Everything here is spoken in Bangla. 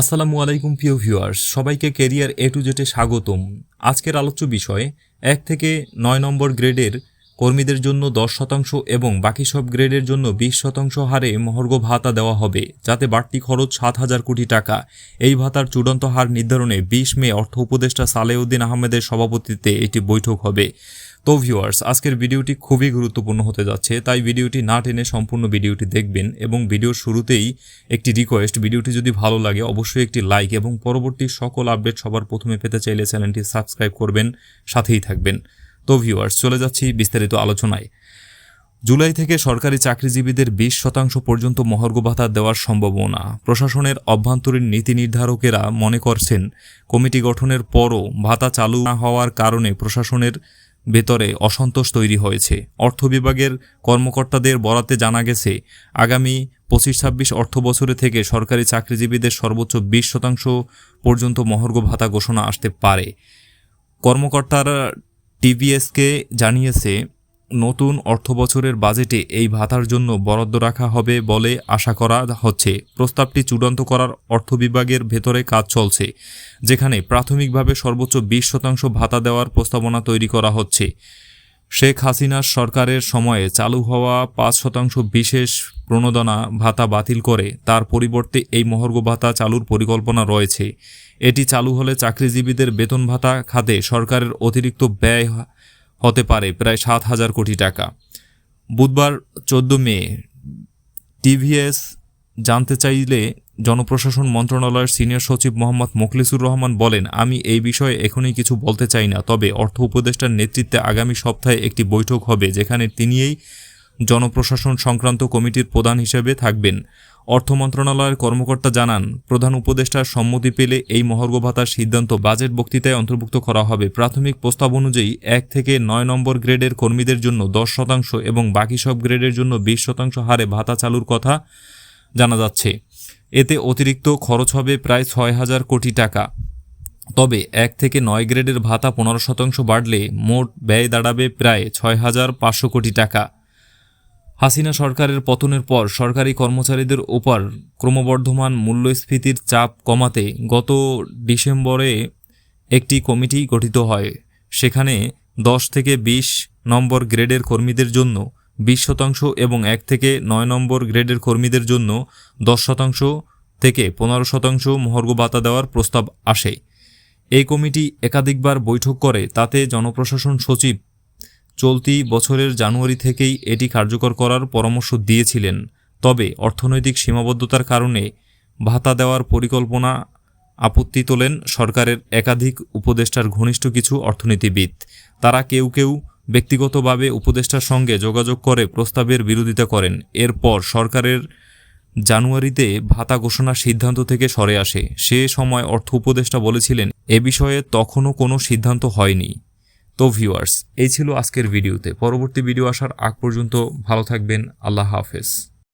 আসসালামু আলাইকুম, প্রিয় ভিউয়ার্স। সবাইকে কেরিয়ার এ টু জেটে স্বাগতম। আজকের আলোচ্য বিষয়, এক থেকে নয় নম্বর গ্রেডের কর্মীদের জন্য দশ শতাংশ এবং বাকি সব গ্রেডের জন্য বিশ শতাংশ হারে মহর্ঘ ভাতা দেওয়া হবে, যাতে বাড়তি খরচ সাত হাজার কোটি টাকা। এই ভাতার চূড়ান্ত হার নির্ধারণে বিশ মে অর্থ উপদেষ্টা সালেউদ্দিন আহমেদের সভাপতিত্বে এটি বৈঠক হবে। তো ভিউয়ার্স আজকের ভিডিওটি খুবই গুরুত্বপূর্ণ হতে যাচ্ছে, তাই ভিডিওটি না টেনে সম্পূর্ণ ভিডিওটি দেখবেন এবং ভিডিওর শুরুতেই একটি রিকোয়েস্ট ভিডিওটি যদি ভালো লাগে অবশ্যই একটি লাইক এবং পরবর্তী সকল আপডেট সবার প্রথমে পেতে চাইলে চ্যানেলটি সাবস্ক্রাইব করবেন, সাথেই থাকবেন। তো ভিউয়ার্স চলে যাচ্ছি বিস্তারিত আলোচনায়। জুলাই থেকে সরকারি চাকরিজীবীদের বিশ শতাংশ পর্যন্ত মহর্ঘ ভাতা দেওয়ার সম্ভাবনা, প্রশাসনের অভ্যন্তরীণ নীতি নির্ধারকেরা মনে করছেন, কমিটি গঠনের পরও ভাতা চালু না হওয়ার কারণে প্রশাসনের ভেতরে অসন্তোষ তৈরি হয়েছে। অর্থ বিভাগের কর্মকর্তাদের বরাতে জানা গেছে, আগামী পঁচিশ ছাব্বিশ অর্থ বছরে থেকে সরকারি চাকরিজীবীদের সর্বোচ্চ বিশ শতাংশ পর্যন্ত মহর্ঘ ভাতা ঘোষণা আসতে পারে। কর্মকর্তারা টিভিএসকে জানিয়েছে নতুন অর্থবছরের বাজেটে এই ভাতার জন্য বরাদ্দ রাখা হবে বলে আশা করা হচ্ছে। প্রস্তাবটি চূড়ান্ত করার অর্থ বিভাগের ভেতরে কাজ চলছে, যেখানে প্রাথমিকভাবে সর্বোচ্চ বিশ শতাংশ ভাতা দেওয়ার প্রস্তাবনা তৈরি করা হচ্ছে। শেখ হাসিনার সরকারের সময়ে চালু হওয়া পাঁচ শতাংশ বিশেষ প্রণোদনা ভাতা বাতিল করে, তার পরিবর্তে এই মহর্ঘ ভাতা চালুর পরিকল্পনা রয়েছে। এটি চালু হলে চাকরিজীবীদের বেতন ভাতা খাতে সরকারের অতিরিক্ত ব্যয় হতে পারে প্রায় সাত হাজার কোটি টাকা। বুধবার চোদ্দ মে, টিভিএস জানতে চাইলে জনপ্রশাসন মন্ত্রণালয়ের সিনিয়র সচিব মোহাম্মদ মোখলিসুর রহমান বলেন, আমি এই বিষয়ে এখনই কিছু বলতে চাই না, তবে অর্থ উপদেষ্টার নেতৃত্বে আগামী সপ্তাহে একটি বৈঠক হবে, যেখানে তিনিই জনপ্রশাসন সংক্রান্ত কমিটির প্রধান হিসেবে থাকবেন। অর্থ মন্ত্রণালয়ের কর্মকর্তা জানান, প্রধান উপদেষ্টার সম্মতি পেলে এই মহর্ঘ ভাতার সিদ্ধান্ত বাজেট বক্তৃতায় অন্তর্ভুক্ত করা হবে। প্রাথমিক প্রস্তাব অনুযায়ী এক থেকে নয় নম্বর গ্রেডের কর্মীদের জন্য দশ শতাংশ এবং বাকি সব গ্রেডের জন্য বিশ শতাংশ হারে ভাতা চালুর কথা জানা যাচ্ছে। এতে অতিরিক্ত খরচ হবে প্রায় ছয় হাজার কোটি টাকা। তবে এক থেকে নয় গ্রেডের ভাতা পনেরো শতাংশ বাড়লে মোট ব্যয় দাঁড়াবে প্রায় ছয় হাজার পাঁচশো কোটি টাকা। হাসিনা সরকারের পতনের পর সরকারি কর্মচারীদের ওপর ক্রমবর্ধমান মূল্যস্ফীতির চাপ কমাতে গত ডিসেম্বরে একটি কমিটি গঠিত হয়। সেখানে দশ থেকে বিশ নম্বর গ্রেডের কর্মীদের জন্য বিশ শতাংশ এবং এক থেকে নয় নম্বর গ্রেডের কর্মীদের জন্য দশ শতাংশ থেকে পনেরো শতাংশ মহর্ঘ ভাতা দেওয়ার প্রস্তাব আসে। এই কমিটি একাধিকবার বৈঠক করে, তাতে জনপ্রশাসন সচিব চলতি বছরের জানুয়ারি থেকেই এটি কার্যকর করার পরামর্শ দিয়েছিলেন। তবে অর্থনৈতিক সীমাবদ্ধতার কারণে ভাতা দেওয়ার পরিকল্পনা আপত্তি তোলেন সরকারের একাধিক উপদেষ্টার ঘনিষ্ঠ কিছু অর্থনীতিবিদ। তারা কেউ কেউ ব্যক্তিগতভাবে উপদেষ্টার সঙ্গে যোগাযোগ করে প্রস্তাবের বিরোধিতা করেন। এরপর সরকারের জানুয়ারিতে ভাতা ঘোষণার সিদ্ধান্ত থেকে সরে আসে। সে সময় অর্থ উপদেষ্টা বলেছিলেন, এ বিষয়ে তখনও কোনো সিদ্ধান্ত হয়নি। তো ভিউয়ার্স এই ছিল আজকের ভিডিওতে। পরবর্তী ভিডিও আসার আগ পর্যন্ত ভালো থাকবেন। আল্লাহ হাফেজ।